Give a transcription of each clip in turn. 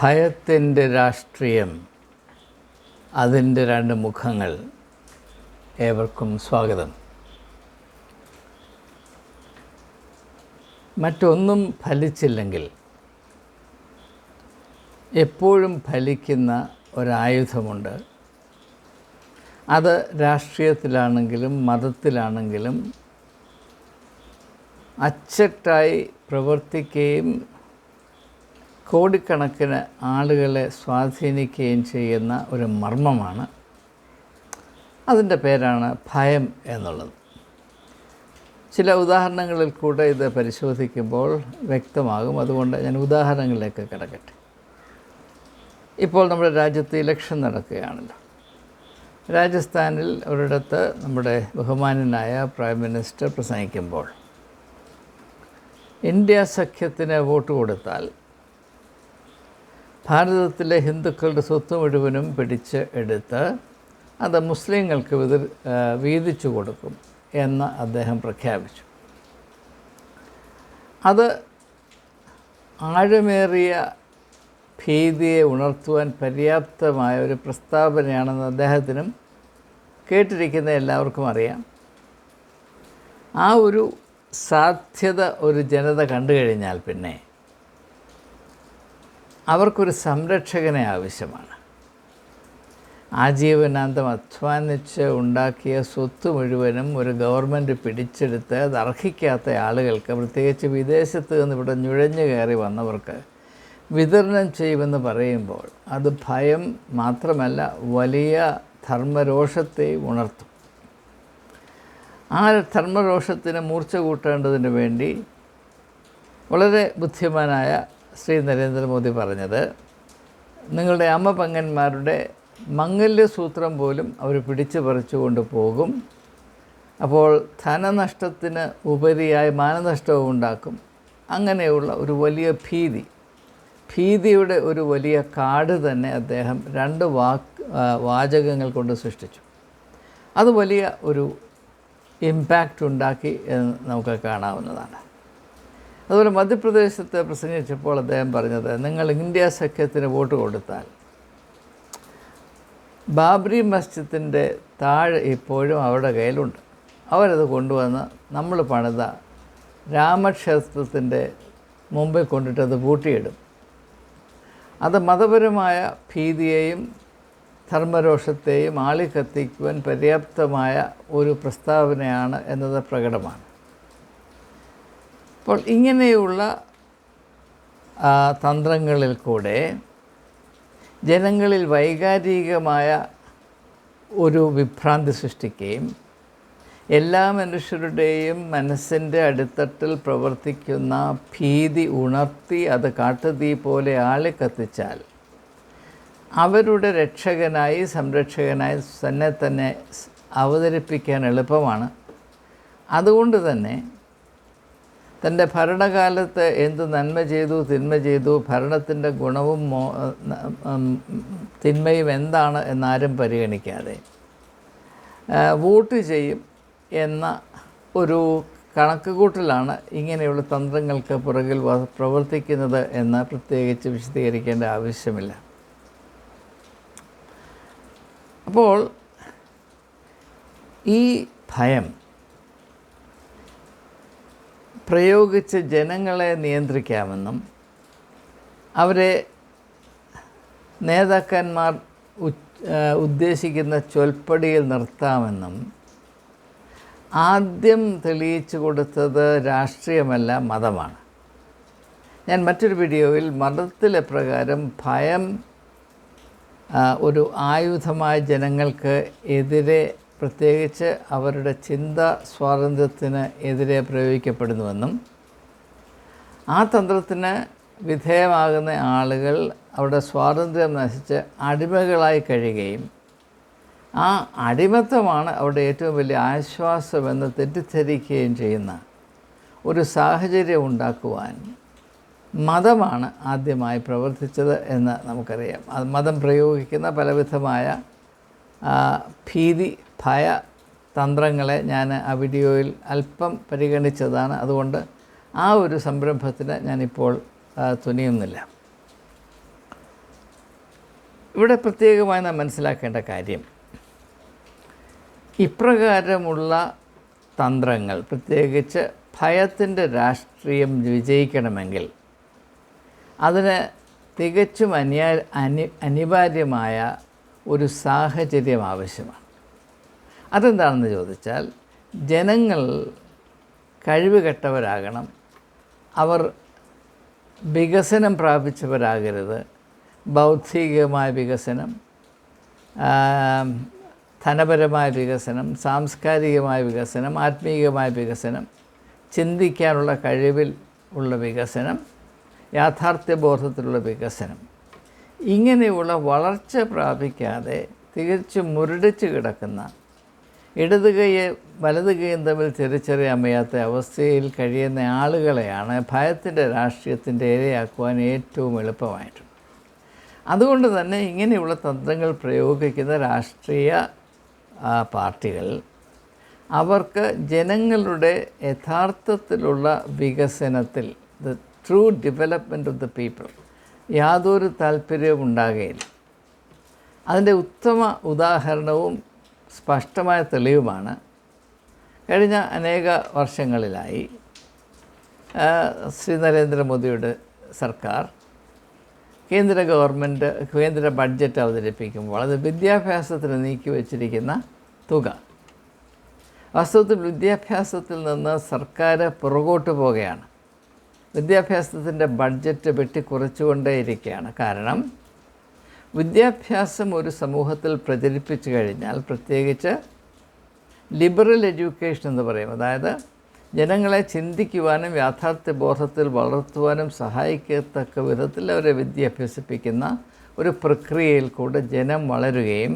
ഭയത്തിന്റെ രാഷ്ട്രീയം അതിന്റെ രണ്ട് മുഖങ്ങൾ ഏവർക്കും സ്വാഗതം. മറ്റൊന്നും ഫലിച്ചില്ലെങ്കിൽ എപ്പോഴും ഫലിക്കുന്ന ഒരായുധമുണ്ട്. അത് രാഷ്ട്രീയത്തിലാണെങ്കിലും മതത്തിലാണെങ്കിലും അച്ചട്ടായി പ്രവർത്തിക്കുകയും കോടിക്കണക്കിന് ആളുകളെ സ്വാധീനിക്കുകയും ചെയ്യുന്ന ഒരു മർമ്മമാണ്. അതിന്റെ പേരാണ് ഭയം എന്നുള്ളത്. ചില ഉദാഹരണങ്ങളിൽ കൂടെ ഇത് പരിശോധിക്കുമ്പോൾ വ്യക്തമാകും. അതുകൊണ്ട് ഞാൻ ഉദാഹരണങ്ങളിലേക്ക് കിടക്കട്ടെ. ഇപ്പോൾ നമ്മുടെ രാജ്യത്ത് ഇലക്ഷൻ നടക്കുകയാണല്ലോ. രാജസ്ഥാനിൽ ഒരിടത്ത് നമ്മുടെ ബഹുമാനനായ പ്രൈം മിനിസ്റ്റർ പ്രസംഗിക്കുമ്പോൾ ഇന്ത്യ സഖ്യത്തിന് വോട്ട് കൊടുത്താൽ ഭാരതത്തിലെ ഹിന്ദുക്കളുടെ സ്വത്ത് മുഴുവനും പിടിച്ച് എടുത്ത് അത് മുസ്ലിങ്ങൾക്ക് വിതിർ വീതിച്ചു കൊടുക്കും എന്ന് അദ്ദേഹം പ്രഖ്യാപിച്ചു. അത് ആഴമേറിയ ഭീതിയെ ഉണർത്തുവാൻ പര്യാപ്തമായ ഒരു പ്രസ്താവനയാണെന്ന് അദ്ദേഹത്തിനും കേട്ടിരിക്കുന്ന എല്ലാവർക്കും അറിയാം. ആ ഒരു സാധ്യത ഒരു ജനത കണ്ടു കഴിഞ്ഞാൽ പിന്നെ അവർക്കൊരു സംരക്ഷകനെ ആവശ്യമാണ്. ആജീവനാന്തം അധ്വാനിച്ച് ഉണ്ടാക്കിയ സ്വത്ത് മുഴുവനും ഒരു ഗവൺമെന്റ് പിടിച്ചെടുത്ത് അത് അർഹിക്കാത്ത ആളുകൾക്ക് പ്രത്യേകിച്ച് വിദേശത്ത് നിന്ന് ഇവിടെ നുഴഞ്ഞു കയറി വന്നവർക്ക് വിതരണം ചെയ്യുമെന്ന് പറയുമ്പോൾ അത് ഭയം മാത്രമല്ല വലിയ ധർമ്മരോഷത്തെ ഉണർത്തും. ആ ധർമ്മരോഷത്തിന് മൂർച്ച കൂട്ടേണ്ടതിന് വേണ്ടി വളരെ ബുദ്ധിമാനായ ശ്രീ നരേന്ദ്രമോദി പറഞ്ഞത് നിങ്ങളുടെ അമ്മ പങ്ങന്മാരുടെ മംഗല്യസൂത്രം പോലും അവർ പിടിച്ചു പറിച്ചുകൊണ്ട് പോകും. അപ്പോൾ ധനനഷ്ടത്തിന് ഉപരിയായി മാനനഷ്ടവും ഉണ്ടാക്കും. അങ്ങനെയുള്ള ഒരു വലിയ ഭീതി. ഭീതിയുടെ ഒരു വലിയ കാട് തന്നെ അദ്ദേഹം രണ്ട് വാക്ക് വാചകങ്ങൾ കൊണ്ട് സൃഷ്ടിച്ചു. അത് വലിയ ഒരു ഇമ്പാക്റ്റ് ഉണ്ടാക്കി എന്ന് നമുക്ക് കാണാവുന്നതാണ്. അതുപോലെ മധ്യപ്രദേശത്ത് പ്രസംഗിച്ചപ്പോൾ അദ്ദേഹം പറഞ്ഞത് നിങ്ങൾ ഇന്ത്യ സഖ്യത്തിന് വോട്ട് കൊടുത്താൽ ബാബ്രി മസ്ജിദിന്റെ താഴെ ഇപ്പോഴും അവരുടെ കയ്യിലുണ്ട്. അവരത് കൊണ്ടുവന്ന് നമ്മൾ പണിത രാമക്ഷേത്രത്തിന്റെ മുമ്പിൽ കൊണ്ടിട്ട് അത് പൂട്ടിയിടും. അത് മതപരമായ ഭീതിയെയും ധർമ്മരോഷത്തെയും ആളിക്കത്തിക്കുവാൻ പര്യാപ്തമായ ഒരു പ്രസ്താവനയാണ് എന്നത് പ്രകടമാണ്. അപ്പോൾ ഇങ്ങനെയുള്ള തന്ത്രങ്ങളിൽ കൂടെ ജനങ്ങളിൽ വൈകാരികമായ ഒരു വിഭ്രാന്തി സൃഷ്ടിക്കുകയും എല്ലാ മനുഷ്യരുടെയും മനസ്സിന്റെ അടിത്തട്ടിൽ പ്രവർത്തിക്കുന്ന ഭീതി ഉണർത്തി അത് കാട്ടുതീ പോലെ ആളെ കത്തിച്ചാൽ അവരുടെ രക്ഷകനായി സംരക്ഷകനായി തന്നെ തന്നെ അവതരിപ്പിക്കാൻ എളുപ്പമാണ്. അതുകൊണ്ട് തന്നെ തന്റെ ഭരണകാലത്ത് എന്ത് നന്മ ചെയ്തു തിന്മ ചെയ്തു ഭരണത്തിന്റെ ഗുണവും മോ തിന്മയും എന്താണ് എന്നാരും പരിഗണിക്കാതെ വോട്ട് ചെയ്യും എന്ന ഒരു കണക്കുകൂട്ടലാണ് ഇങ്ങനെയുള്ള തന്ത്രങ്ങൾക്ക് പുറകിൽ പ്രവർത്തിക്കുന്നത് എന്ന് പ്രത്യേകിച്ച് വിശദീകരിക്കേണ്ട ആവശ്യമില്ല. അപ്പോൾ ഈ ഭയം പ്രയോഗിച്ച് ജനങ്ങളെ നിയന്ത്രിക്കാമെന്നും അവരെ നേതാക്കന്മാർ ഉദ്ദേശിക്കുന്ന ചൊൽപ്പടിയിൽ നിർത്താമെന്നും ആദ്യം തെളിയിച്ചു കൊടുത്തത് രാഷ്ട്രീയമല്ല മതമാണ്. ഞാൻ മറ്റൊരു വീഡിയോയിൽ മതത്തിലെ പ്രകാരം ഭയം ഒരു ആയുധമായ ജനങ്ങൾക്ക് എതിരെ പ്രത്യേകിച്ച് അവരുടെ ചിന്ത സ്വാതന്ത്ര്യത്തിന് എതിരെ പ്രയോഗിക്കപ്പെടുന്നുവെന്നും ആ തന്ത്രത്തിന് വിധേയമാകുന്ന ആളുകൾ അവരുടെ സ്വാതന്ത്ര്യം നശിച്ച് അടിമകളായി കഴിയുകയും ആ അടിമത്തമാണ് അവരുടെ ഏറ്റവും വലിയ ആശ്വാസമെന്ന് തെറ്റിദ്ധരിക്കുകയും ചെയ്യുന്ന ഒരു സാഹചര്യം ഉണ്ടാക്കുവാൻ മതമാണ് ആദ്യമായി പ്രവർത്തിച്ചത് എന്ന് നമുക്കറിയാം. മതം പ്രയോഗിക്കുന്ന പലവിധമായ ഭീതി ഭയ തന്ത്രങ്ങളെ ഞാൻ ആ വീഡിയോയിൽ അല്പം പരിഗണിച്ചതാണ്. അതുകൊണ്ട് ആ ഒരു സംരംഭത്തിന് ഞാനിപ്പോൾ തുനിയുന്നില്ല. ഇവിടെ പ്രത്യേകമായി നാം മനസ്സിലാക്കേണ്ട കാര്യം ഇപ്രകാരമുള്ള തന്ത്രങ്ങൾ പ്രത്യേകിച്ച് ഭയത്തിന്റെ രാഷ്ട്രീയം വിജയിക്കണമെങ്കിൽ അതിന് തികച്ചും അനിയ അനി അനിവാര്യമായ ഒരു സാഹചര്യം ആവശ്യമാണ്. അതെന്താണെന്ന് ചോദിച്ചാൽ ജനങ്ങൾ കഴിവുകെട്ടവരാകണം. അവർ വികസനം പ്രാപിച്ചവരാകരുത്. ബൗദ്ധികമായ വികസനം ധനപരമായ വികസനം സാംസ്കാരികമായ വികസനം ആത്മീയമായ വികസനം ചിന്തിക്കാനുള്ള കഴിവിൽ ഉള്ള വികസനം യാഥാർത്ഥ്യബോധത്തിലുള്ള വികസനം. ഇങ്ങനെയുള്ള വളർച്ച പ്രാപിക്കാതെ തികച്ചും മുരടിച്ച് കിടക്കുന്ന ഇടത് കൈയെ വലത് കൈയും തമ്മിൽ തിരിച്ചറിയാൻ വയ്യാത്ത അവസ്ഥയിൽ കഴിയുന്ന ആളുകളെയാണ് ഭയത്തിന്റെ രാഷ്ട്രീയത്തിന്റെ ഇരയാക്കുവാൻ ഏറ്റവും എളുപ്പമായിട്ടുള്ളത് അതുകൊണ്ട് തന്നെ ഇങ്ങനെയുള്ള തന്ത്രങ്ങൾ പ്രയോഗിക്കുന്ന രാഷ്ട്രീയ പാർട്ടികൾ അവർക്ക് ജനങ്ങളുടെ യഥാർത്ഥത്തിലുള്ള വികസനത്തിൽ the true development of the people യാതൊരു താല്പര്യവും ഉണ്ടാകുകയില്ല അതിന്റെ ഉത്തമ ഉദാഹരണവും സ്പഷ്ടമായ തെളിവുമാണ്. കഴിഞ്ഞ അനേക വർഷങ്ങളിലായി ശ്രീ നരേന്ദ്രമോദിയുടെ സർക്കാർ കേന്ദ്ര ഗവൺമെന്റ് കേന്ദ്ര ബഡ്ജറ്റ് അവതരിപ്പിക്കുമ്പോൾ അത് വിദ്യാഭ്യാസത്തിന് നീക്കി വച്ചിരിക്കുന്ന തുക. വാസ്തവത്തിൽ വിദ്യാഭ്യാസത്തിൽ നിന്ന് സർക്കാർ പുറകോട്ട് പോവുകയാണ്. വിദ്യാഭ്യാസത്തിന്റെ ബഡ്ജറ്റ് വെട്ടിക്കുറച്ചുകൊണ്ടേയിരിക്കുകയാണ്. കാരണം വിദ്യാഭ്യാസം ഒരു സമൂഹത്തിൽ പ്രചരിപ്പിച്ചു കഴിഞ്ഞാൽ പ്രത്യേകിച്ച് ലിബറൽ എഡ്യൂക്കേഷൻ എന്ന് പറയും. അതായത് ജനങ്ങളെ ചിന്തിക്കുവാനും യാഥാർത്ഥ്യ ബോധത്തിൽ വളർത്തുവാനും സഹായിക്കത്തക്ക വിധത്തിൽ അവരെ വിദ്യാഭ്യസിപ്പിക്കുന്ന ഒരു പ്രക്രിയയിൽ കൂടെ ജനം വളരുകയും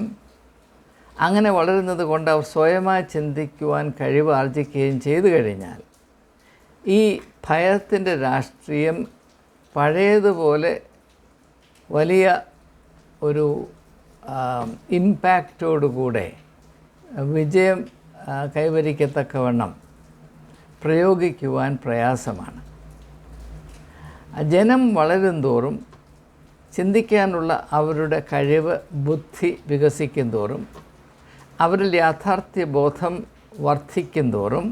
അങ്ങനെ വളരുന്നത് കൊണ്ട് അവർ സ്വയമായി ചിന്തിക്കുവാൻ കഴിവ് ആർജിക്കുകയും ചെയ്തു കഴിഞ്ഞാൽ ഈ ഭയത്തിന്റെ രാഷ്ട്രീയം പഴയതുപോലെ വലിയ ഒരു ഇമ്പാക്റ്റോടുകൂടെ വിജയം കൈവരിക്കത്തക്കവണ്ണം പ്രയോഗിക്കുവാൻ പ്രയാസമാണ്. ജനം വളരും തോറും ചിന്തിക്കാനുള്ള അവരുടെ കഴിവ് ബുദ്ധി വികസിക്കും തോറും അവരിൽ യാഥാർത്ഥ്യ ബോധം വർദ്ധിക്കും തോറും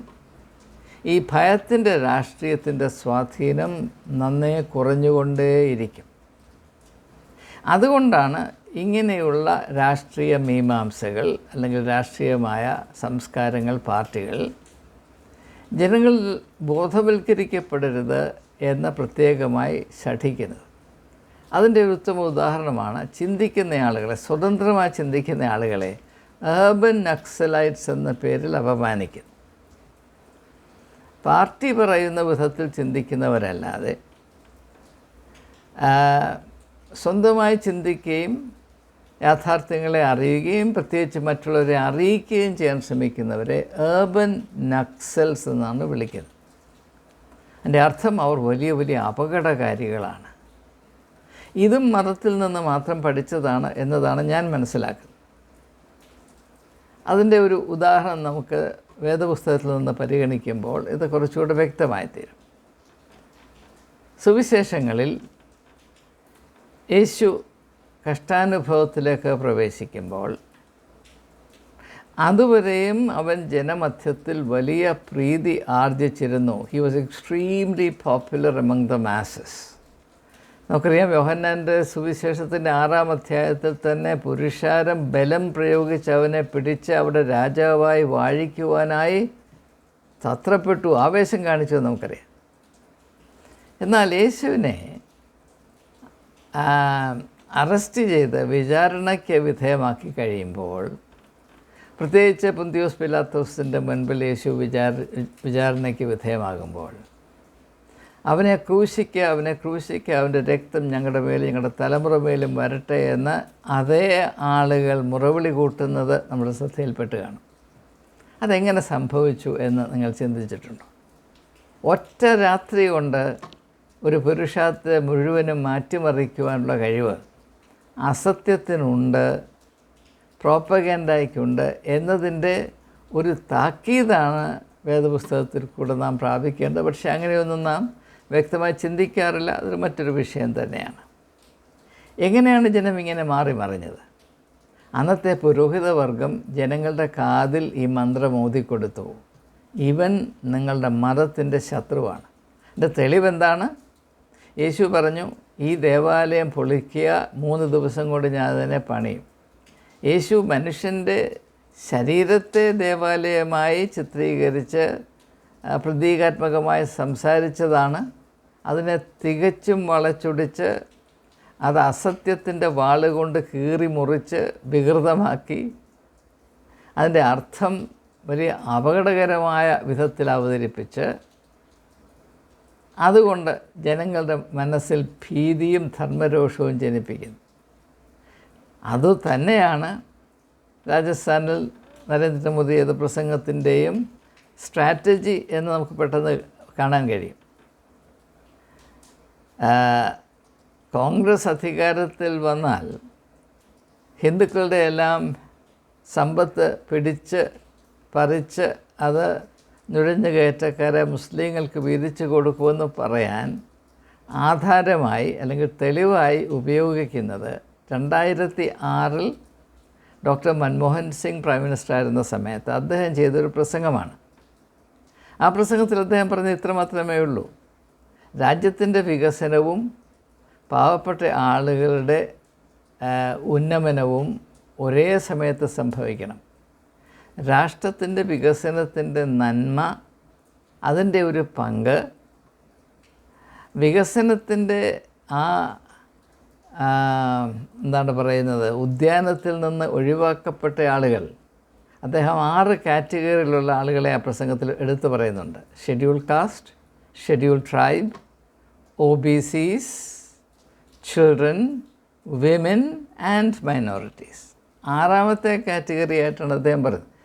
ഈ ഭയത്തിന്റെ രാഷ്ട്രീയത്തിന്റെ സ്വാധീനം നന്നേ കുറഞ്ഞുകൊണ്ടേയിരിക്കും. അതുകൊണ്ടാണ് ഇങ്ങനെയുള്ള രാഷ്ട്രീയ മീമാംസകൾ അല്ലെങ്കിൽ രാഷ്ട്രീയമായ സംസ്കാരങ്ങൾ പാർട്ടികൾ ജനങ്ങൾ ബോധവൽക്കരിക്കപ്പെടരുത് എന്ന് പ്രത്യേകമായി ശഠിക്കുന്നത്. അതിന്റെ ഒരു ഉത്തമ ഉദാഹരണമാണ് ചിന്തിക്കുന്ന ആളുകളെ സ്വതന്ത്രമായി ചിന്തിക്കുന്ന ആളുകളെ ഏർബൻ നക്സലൈറ്റ്സ് എന്ന പേരിൽ അപമാനിക്കുന്നു. പാർട്ടി പറയുന്ന വിധത്തിൽ ചിന്തിക്കുന്നവരല്ലാതെ സ്വന്തമായി ചിന്തിക്കുകയും യാഥാർത്ഥ്യങ്ങളെ അറിയുകയും പ്രത്യേകിച്ച് മറ്റുള്ളവരെ അറിയിക്കുകയും ചെയ്യാൻ ശ്രമിക്കുന്നവരെ ഏർബൻ നക്സൽസ് എന്നാണ് വിളിക്കുന്നത്. അതിന്റെ അർത്ഥം അവർ വലിയ വലിയ അപകടകാരികളാണ്. ഇതും മതത്തിൽ നിന്ന് മാത്രം പഠിച്ചതാണ് എന്നതാണ് ഞാൻ മനസ്സിലാക്കുന്നത്. അതിന്റെ ഒരു ഉദാഹരണം നമുക്ക് വേദപുസ്തകത്തിൽ നിന്ന് പരിഗണിക്കുമ്പോൾ ഇത് കുറച്ചുകൂടെ വ്യക്തമായി തീരും സുവിശേഷങ്ങളിൽ യേശു കഷ്ടാനുഭവത്തിലേക്ക് പ്രവേശിക്കുമ്പോൾ അതുവരെയും അവൻ ജനമധ്യത്തിൽ വലിയ പ്രീതി ആർജിച്ചിരുന്നു. He was extremely popular among the masses നമുക്കറിയാം യോഹന്നാന്റെ സുവിശേഷത്തിന്റെ ആറാം അധ്യായത്തിൽ തന്നെ പുരുഷാരം ബലം പ്രയോഗിച്ച് അവനെ പിടിച്ച് അവിടെ രാജാവായി വാഴിക്കുവാനായി തത്രപ്പെട്ടു. ആവേശം കാണിച്ചു നമുക്കറിയാം. എന്നാൽ യേശുവിനെ അറസ്റ്റ് ചെയ്ത് വിചാരണയ്ക്ക് വിധേയമാക്കി കഴിയുമ്പോൾ പ്രത്യേകിച്ച് പുന്തിയോസ് പിലാത്തോസിന്റെ മുൻപിൽ യേശു വിചാര വിചാരണയ്ക്ക് വിധേയമാകുമ്പോൾ അവനെ ക്രൂശിക്കുക അവനെ ക്രൂശിക്കുക അവന്റെ രക്തം ഞങ്ങളുടെ മേലും ഞങ്ങളുടെ തലമുറ മേലും വരട്ടെ എന്ന് അതേ ആളുകൾ മുറവിളി കൂട്ടുന്നത് നമ്മുടെ ശ്രദ്ധയിൽപ്പെട്ട് കാണും. അതെങ്ങനെ സംഭവിച്ചു എന്ന് നിങ്ങൾ ചിന്തിച്ചിട്ടുണ്ടോ? ഒറ്റ രാത്രി കൊണ്ട് ഒരു പുരുഷാത്തെ മുഴുവനും മാറ്റിമറിക്കുവാനുള്ള കഴിവ് അസത്യത്തിനുണ്ട് പ്രോപ്പഗൻഡയ്ക്കുണ്ട് എന്നതിന്റെ ഒരു താക്കീതാണ് വേദപുസ്തകത്തിൽ കൂടെ നാം പ്രാപിക്കേണ്ടത്. പക്ഷേ അങ്ങനെയൊന്നും നാം വ്യക്തമായി ചിന്തിക്കാറില്ല. അതൊരു മറ്റൊരു വിഷയം തന്നെയാണ്. എങ്ങനെയാണ് ജനം ഇങ്ങനെ മാറി മറിഞ്ഞത്? അന്നത്തെ പുരോഹിതവർഗം ജനങ്ങളുടെ കാതിൽ ഈ മന്ത്രം ഓതിക്കൊടുത്തു. ഇവൻ നിങ്ങളുടെ മതത്തിന്റെ ശത്രുവാണ്. എന്റെ തെളിവെന്താണ് യേശു പറഞ്ഞു ഈ ദേവാലയം പൊളിക്കുക മൂന്ന് ദിവസം കൊണ്ട് ഞാൻ അതിനെ പണിയും. യേശു മനുഷ്യന്റെ ശരീരത്തെ ദേവാലയമായി ചിത്രീകരിച്ച് പ്രതീകാത്മകമായി സംസാരിച്ചതാണ്. അതിനെ തികച്ചും വളച്ചൊടിച്ച് അത് അസത്യത്തിന്റെ വാളുകൊണ്ട് കീറി മുറിച്ച് വികൃതമാക്കി. അതിന്റെ അർത്ഥം വലിയ അപകടകരമായ വിധത്തിൽ അവതരിപ്പിച്ച് അതുകൊണ്ട് ജനങ്ങളുടെ മനസ്സിൽ ഭീതിയും ധർമ്മരോഷവും ജനിപ്പിക്കുന്നു. അതുതന്നെയാണ് രാജസ്ഥാനിൽ നരേന്ദ്രമോദി ചെയ്ത പ്രസംഗത്തിന്റെയും സ്ട്രാറ്റജി എന്ന് നമുക്ക് പെട്ടെന്ന് കാണാൻ കഴിയും. കോൺഗ്രസ് അധികാരത്തിൽ വന്നാൽ ഹിന്ദുക്കളുടെ എല്ലാം സമ്പത്ത് പിടിച്ച് പറിച്ച് അത് നുഴഞ്ഞു കയറ്റക്കാരെ മുസ്ലിങ്ങൾക്ക് വീതിച്ചു കൊടുക്കുമെന്ന് പറയാൻ ആധാരമായി അല്ലെങ്കിൽ തെളിവായി ഉപയോഗിക്കുന്നത് രണ്ടായിരത്തി ആറിൽ doctor Manmohan Singh prime minister ആയിരുന്ന സമയത്ത് അദ്ദേഹം ചെയ്തൊരു പ്രസംഗമാണ്. ആ പ്രസംഗത്തിൽ അദ്ദേഹം പറഞ്ഞ ഇത്ര മാത്രമേ ഉള്ളൂ. രാജ്യത്തിന്റെ വികസനവും പാവപ്പെട്ട ആളുകളുടെ ഉന്നമനവും ഒരേ സമയത്ത് സംഭവിക്കണം. രാഷ്ട്രത്തിന്റെ വികസനത്തിന്റെ നന്മ അതിന്റെ ഒരു പങ്ക് വികസനത്തിന്റെ ആ എന്താണ് പറയുന്നത് ഉദ്യാനത്തിൽ നിന്ന് ഒഴിവാക്കപ്പെട്ട ആളുകൾ അദ്ദേഹം ആറ് കാറ്റഗറിയിലുള്ള ആളുകളെ ആ പ്രസംഗത്തിൽ എടുത്തു പറയുന്നുണ്ട്. Schedule caste schedule tribe O B Cs children women and minorities ആറാമത്തെ കാറ്റഗറി ആയിട്ടാണ് അദ്ദേഹം പറഞ്ഞത്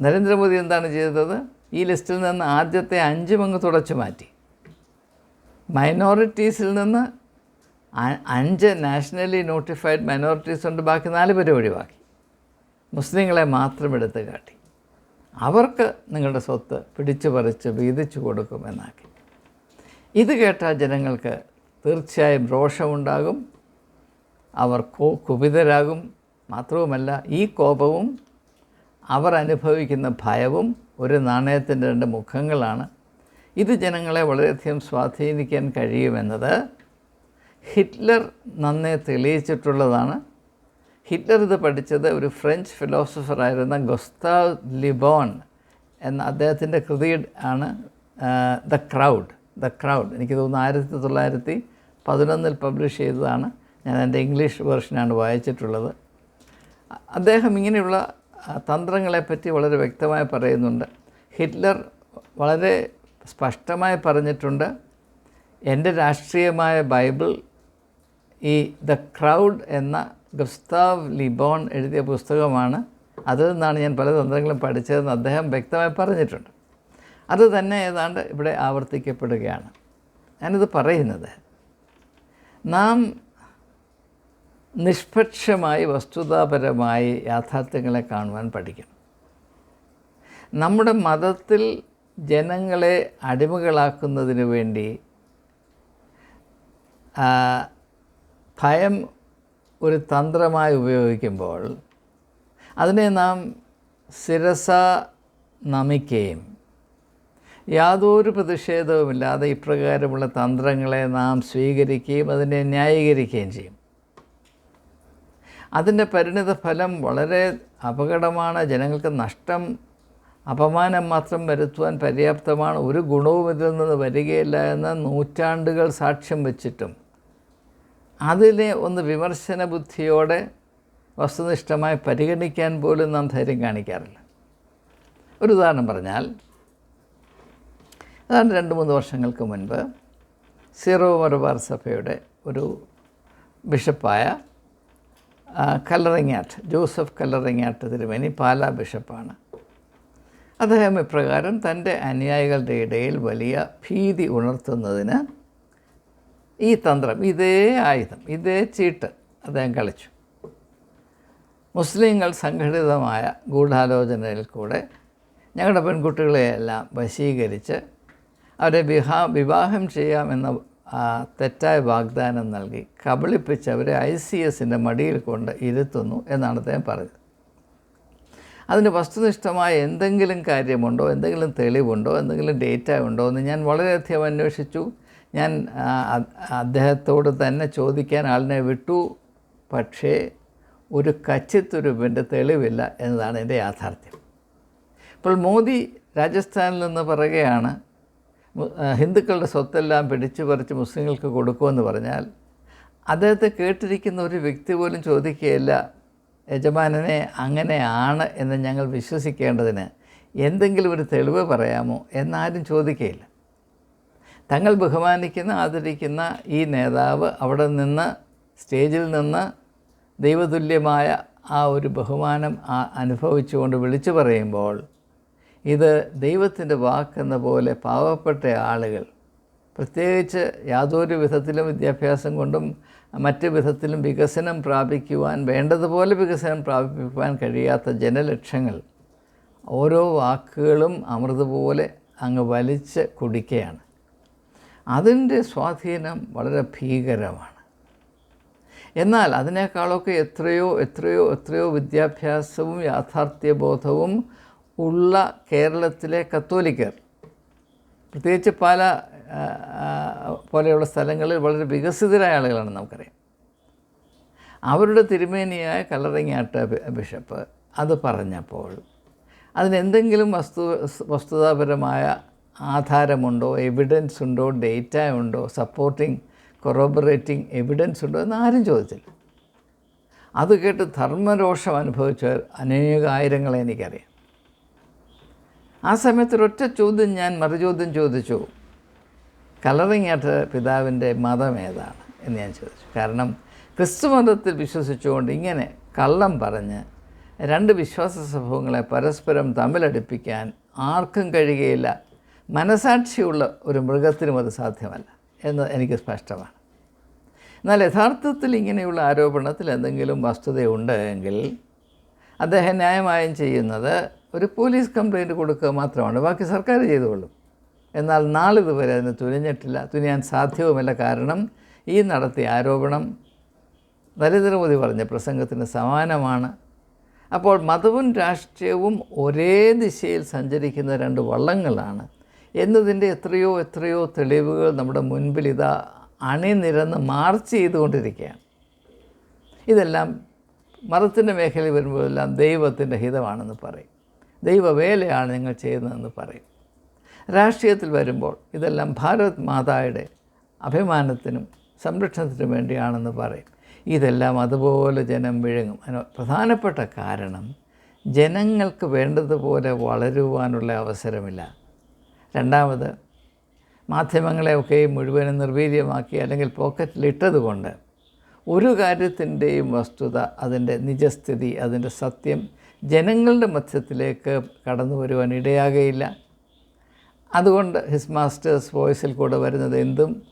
നരേന്ദ്രമോദി എന്താണ് ചെയ്തത്? ഈ ലിസ്റ്റിൽ നിന്ന് ആദ്യത്തെ അഞ്ചും അങ്ങ് തുടച്ചു മാറ്റി. മൈനോറിറ്റീസിൽ നിന്ന് അഞ്ച് നാഷണലി നോട്ടിഫൈഡ് മൈനോറിറ്റീസ് ഉണ്ട് ബാക്കി നാല് പേരെ ഒഴിവാക്കി. മുസ്ലിങ്ങളെ മാത്രം എടുത്ത് കാട്ടി. അവർക്ക് നിങ്ങളുടെ സ്വത്ത് പിടിച്ചു പറിച്ച് വീതിച്ചു കൊടുക്കുമെന്നാക്കി ഇത് കേട്ട ജനങ്ങൾക്ക് തീർച്ചയായും രോഷമുണ്ടാകും. അവർ കോ- കുപിതരാകും. മാത്രവുമല്ല ഈ കോപവും അവർ അനുഭവിക്കുന്ന ഭയവും ഒരു നാണയത്തിന്റെ രണ്ട് മുഖങ്ങളാണ്. ഇത് ജനങ്ങളെ വളരെയധികം സ്വാധീനിക്കാൻ കഴിയുമെന്നത് ഹിറ്റ്ലർ നന്നേ തെളിയിച്ചിട്ടുള്ളതാണ്. ഹിറ്റ്ലർ ഇത് പഠിച്ചത് ഒരു ഫ്രഞ്ച് ഫിലോസഫറായിരുന്ന ഗൊസ്താവ് ലിബോൺ എന്ന അദ്ദേഹത്തിന്റെ കൃതി ആണ് ദ ക്രൗഡ് ദ ക്രൗഡ് എനിക്ക് തോന്നുന്നു ആയിരത്തി തൊള്ളായിരത്തി പതിനൊന്നിൽ പബ്ലിഷ് ചെയ്തതാണ്. ഞാൻ എന്റെ ഇംഗ്ലീഷ് വേർഷനാണ് വായിച്ചിട്ടുള്ളത്. അദ്ദേഹം ഇങ്ങനെയുള്ള തന്ത്രങ്ങളെപ്പറ്റി വളരെ വ്യക്തമായി പറയുന്നുണ്ട്. ഹിറ്റ്ലർ വളരെ സ്പഷ്ടമായി പറഞ്ഞിട്ടുണ്ട് എന്റെ രാഷ്ട്രീയമായ ബൈബിൾ ഈ ദ ക്രൗഡ് എന്ന ഗുസ്താവ് ലിബോൺ എഴുതിയ പുസ്തകമാണ്. അതിൽ നിന്നാണ് ഞാൻ പല തന്ത്രങ്ങളും പഠിച്ചതെന്ന് അദ്ദേഹം വ്യക്തമായി പറഞ്ഞിട്ടുണ്ട്. അത് തന്നെ ഏതാണ്ട് ഇവിടെ ആവർത്തിക്കപ്പെടുകയാണ്. ഞാനിത് പറയുന്നത് നാം നിഷ്പക്ഷമായി വസ്തുതാപരമായി യാഥാർത്ഥ്യങ്ങളെ കാണുവാൻ പഠിക്കണം. നമ്മുടെ മതത്തിൽ ജനങ്ങളെ അടിമകളാക്കുന്നതിന് വേണ്ടി ഭയം ഒരു തന്ത്രമായി ഉപയോഗിക്കുമ്പോൾ അതിനെ നാം ശിരസ നമിക്കുകയും യാതൊരു പ്രതിഷേധവുമില്ലാതെ ഇപ്രകാരമുള്ള തന്ത്രങ്ങളെ നാം സ്വീകരിക്കുകയും അതിനെ ന്യായീകരിക്കുകയും ചെയ്യും. അതിന്റെ പരിണിത ഫലം വളരെ അപകടമാണ്. ജനങ്ങൾക്ക് നഷ്ടം അപമാനം മാത്രം വരുത്തുവാൻ പര്യാപ്തമാണ്. ഒരു ഗുണവും ഇതിൽ നിന്ന് വരികയില്ല എന്ന് നൂറ്റാണ്ടുകൾ സാക്ഷ്യം വെച്ചിട്ടും. അതിനെ ഒന്ന് വിമർശന ബുദ്ധിയോടെ വസ്തുനിഷ്ഠമായി പരിഗണിക്കാൻ പോലും നാം ധൈര്യം കാണിക്കാറില്ല. ഒരു ഉദാഹരണം പറഞ്ഞാൽ അതാണ് രണ്ട് മൂന്ന് വർഷങ്ങൾക്ക് മുൻപ് സീറോ മലബാർ സഭയുടെ ഒരു ബിഷപ്പായ കല്ലറിങ്ങാട്ട് ജോസഫ് കല്ലറിങ്ങാട്ട് തിരുമേനി പാലാ ബിഷപ്പാണ്. അദ്ദേഹം ഇപ്രകാരം തന്റെ അനുയായികളുടെ ഇടയിൽ വലിയ ഭീതി ഉണർത്തുന്നതിന് ഈ തന്ത്രം ഇതേ ആയുധം ഇതേ ചീട്ട് അദ്ദേഹം കളിച്ചു. മുസ്ലിങ്ങൾ സംഘടിതമായ ഗൂഢാലോചനയിൽ കൂടെ ഞങ്ങളുടെ പെൺകുട്ടികളെയെല്ലാം വശീകരിച്ച് അവരെ വിഹാ വിവാഹം ചെയ്യാമെന്ന തെറ്റായ വാഗ്ദാനം നൽകി കബളിപ്പിച്ച് അവരെ ഐ സി എസിന്റെ മടിയിൽ കൊണ്ട് ഇരുത്തുന്നു എന്നാണ് അദ്ദേഹം പറഞ്ഞത്. അതിന് വസ്തുനിഷ്ഠമായ എന്തെങ്കിലും കാര്യമുണ്ടോ എന്തെങ്കിലും തെളിവുണ്ടോ എന്തെങ്കിലും ഡേറ്റ ഉണ്ടോ എന്ന് ഞാൻ വളരെയധികം അന്വേഷിച്ചു. ഞാൻ അദ്ദേഹത്തോട് തന്നെ ചോദിക്കാൻ ആളിനെ വിട്ടു. പക്ഷേ ഒരു കച്ചിത്തുരുപ്പിന്റെ തെളിവില്ല എന്നതാണ് എന്റെ യാഥാർത്ഥ്യം. ഇപ്പോൾ മോദി രാജസ്ഥാനിൽ നിന്ന് പറയുകയാണ് ഹിന്ദുക്കളുടെ സ്വത്തെല്ലാം പിടിച്ചു പറിച്ച് മുസ്ലിങ്ങൾക്ക് കൊടുക്കുമെന്ന് പറഞ്ഞാൽ അദ്ദേഹത്തെ കേട്ടിരിക്കുന്ന ഒരു വ്യക്തി പോലും ചോദിക്കുകയില്ല യജമാനനെ അങ്ങനെയാണ് എന്ന് ഞങ്ങൾ വിശ്വസിക്കേണ്ടതിന് എന്തെങ്കിലും ഒരു തെളിവ് പറയാമോ? എന്നാരും ചോദിക്കുകയില്ല. തങ്ങൾ ബഹുമാനിക്കുന്ന ആദരിക്കുന്ന ഈ നേതാവ് അവിടെ നിന്ന് സ്റ്റേജിൽ നിന്ന് ദൈവതുല്യമായ ആ ഒരു ബഹുമാനം അനുഭവിച്ചുകൊണ്ട് വിളിച്ചു പറയുമ്പോൾ ഇത് ദൈവത്തിന്റെ വാക്കെന്ന പോലെ പാവപ്പെട്ട ആളുകൾ പ്രത്യേകിച്ച് യാതൊരു വിധത്തിലും വിദ്യാഭ്യാസം കൊണ്ടും മറ്റ് വിധത്തിലും വികസനം പ്രാപിക്കുവാൻ വേണ്ടതുപോലെ വികസനം പ്രാപിക്കുവാൻ കഴിയാത്ത ജനലക്ഷങ്ങൾ ഓരോ വാക്കുകളും അമൃത് പോലെ അങ്ങ് വലിച്ച് കുടിക്കുകയാണ്. അതിന്റെ സ്വാധീനം വളരെ ഭീകരമാണ്. എന്നാൽ അതിനേക്കാളൊക്കെ എത്രയോ എത്രയോ എത്രയോ വിദ്യാഭ്യാസവും യാഥാർത്ഥ്യബോധവും ഉള്ള കേരളത്തിലെ കത്തോലിക്കർ. പ്രത്യേകിച്ച് പല പോലെയുള്ള സ്ഥലങ്ങളിൽ വളരെ വികസിതരായ ആളുകളാണ് നമുക്കറിയാം. അവരുടെ തിരുമേനിയായ കല്ലറങ്ങിയാട്ട ബിഷപ്പ് അത് പറഞ്ഞപ്പോൾ അതിനെന്തെങ്കിലും വസ്തു വസ്തുതാപരമായ ആധാരമുണ്ടോ എവിഡൻസ് ഉണ്ടോ ഡേറ്റ ഉണ്ടോ സപ്പോർട്ടിങ് കൊറോബറേറ്റിംഗ് എവിഡൻസ് ഉണ്ടോ എന്ന് ആരും ചോദിച്ചില്ല. അത് കേട്ട് ധർമ്മരോഷം അനുഭവിച്ചവർ അനേകായിരങ്ങളെ എനിക്കറിയാം. ആ സമയത്ത് ഒരൊറ്റ ചോദ്യം ഞാൻ മറുചോദ്യം ചോദിച്ചു. കലറിങ്ങാട്ട് പിതാവിന്റെ മതം ഏതാണ് എന്ന് ഞാൻ ചോദിച്ചു. കാരണം ക്രിസ്തു മതത്തിൽ വിശ്വസിച്ചുകൊണ്ട് ഇങ്ങനെ കള്ളം പറഞ്ഞ് രണ്ട് വിശ്വാസ സംഭവങ്ങളെ പരസ്പരം തമ്മിലടിപ്പിക്കാൻ ആർക്കും കഴിയുകയില്ല. മനസാക്ഷിയുള്ള ഒരു മൃഗത്തിനും അത് സാധ്യമല്ല എന്ന് എനിക്ക് സ്പഷ്ടമാണ്. എന്നാൽ യഥാർത്ഥത്തിൽ ഇങ്ങനെയുള്ള ആരോപണത്തിൽ എന്തെങ്കിലും വസ്തുതയുണ്ട് എങ്കിൽ അദ്ദേഹം ന്യായമായും ചെയ്യുന്നത് ഒരു പോലീസ് കംപ്ലയിന്റ് കൊടുക്കുക മാത്രമാണ് ബാക്കി സർക്കാർ ചെയ്തുകൊള്ളും എന്നാൽ നാളിതുവരെ അതിന് തുനിഞ്ഞിട്ടില്ല തുനിയാൻ സാധ്യവുമല്ല. കാരണം ഈ നടത്തിയ ആരോപണം നരേന്ദ്രമോദി പറഞ്ഞ പ്രസംഗത്തിന് സമാനമാണ്. അപ്പോൾ മതവും രാഷ്ട്രീയവും ഒരേ ദിശയിൽ സഞ്ചരിക്കുന്ന രണ്ട് വള്ളങ്ങളാണ്. എന്നതിന്റെ എത്രയോ എത്രയോ തെളിവുകൾ നമ്മുടെ മുൻപിൽ ഇതാ അണിനിരന്ന് മാർച്ച് ചെയ്തുകൊണ്ടിരിക്കുകയാണ്. ഇതെല്ലാം മതത്തിന്റെ മേഖലയിൽ വരുമ്പോഴെല്ലാം ദൈവത്തിന്റെ ഹിതമാണെന്ന് പറയും. ദൈവവേലയാണ് നിങ്ങൾ ചെയ്യുന്നതെന്ന് പറയും. രാഷ്ട്രീയത്തിൽ വരുമ്പോൾ ഇതെല്ലാം ഭാരത് മാതായുടെ അഭിമാനത്തിനും സംരക്ഷണത്തിനും വേണ്ടിയാണെന്ന് പറയും. ഇതെല്ലാം അതുപോലെ ജനം വിഴുങ്ങും. അതിന് പ്രധാനപ്പെട്ട കാരണം ജനങ്ങൾക്ക് വേണ്ടതുപോലെ വളരുവാനുള്ള അവസരമില്ല. രണ്ടാമത് മാധ്യമങ്ങളെയൊക്കെ മുഴുവനും നിർവീര്യമാക്കി അല്ലെങ്കിൽ പോക്കറ്റിലിട്ടതുകൊണ്ട് ഒരു കാര്യത്തിന്റെയും വസ്തുത അതിന്റെ നിജസ്ഥിതി അതിന്റെ സത്യം ജനങ്ങളുടെ മധ്യത്തിലേക്ക് കടന്നു വരുവാൻ ഇടയാകയില്ല. അതുകൊണ്ട് ഹിസ് മാസ്റ്റേഴ്സ് വോയിസിൽ കൂടെ വരുന്നത് എന്തും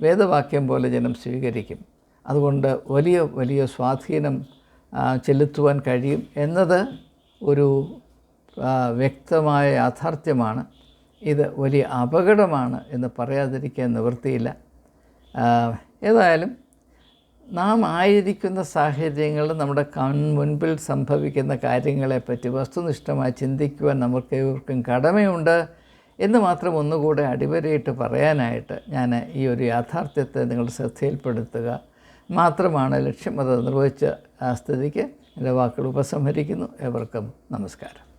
വേദവാക്യം പോലെ ജനം സ്വീകരിക്കും. അതുകൊണ്ട് വലിയ വലിയ സ്വാധീനം ചെലുത്തുവാൻ കഴിയും എന്നത് ഒരു വ്യക്തമായ യാഥാർത്ഥ്യമാണ്. ഇത് വലിയ അപകടമാണ് എന്ന് പറയാതിരിക്കാൻ നിവൃത്തിയില്ല. ഏതായാലും നാം ആയിരിക്കുന്ന സാഹചര്യങ്ങൾ നമ്മുടെ കൺ മുൻപിൽ സംഭവിക്കുന്ന കാര്യങ്ങളെപ്പറ്റി വസ്തുനിഷ്ഠമായി ചിന്തിക്കുവാൻ നമുക്ക് ഇവർക്കും കടമയുണ്ട് എന്ന് മാത്രം ഒന്നുകൂടെ അടിവരയിട്ട് പറയാനായിട്ട് ഞാൻ ഈ ഒരു യാഥാർത്ഥ്യത്തെ നിങ്ങൾ ശ്രദ്ധയിൽപ്പെടുത്തുക. മാത്രമാണ് ലക്ഷ്യം അത് നിർവഹിച്ച ആ സ്ഥിതിക്ക് എന്റെ വാക്കുകൾ ഉപസംഹരിക്കുന്നു. എവർക്കും നമസ്കാരം.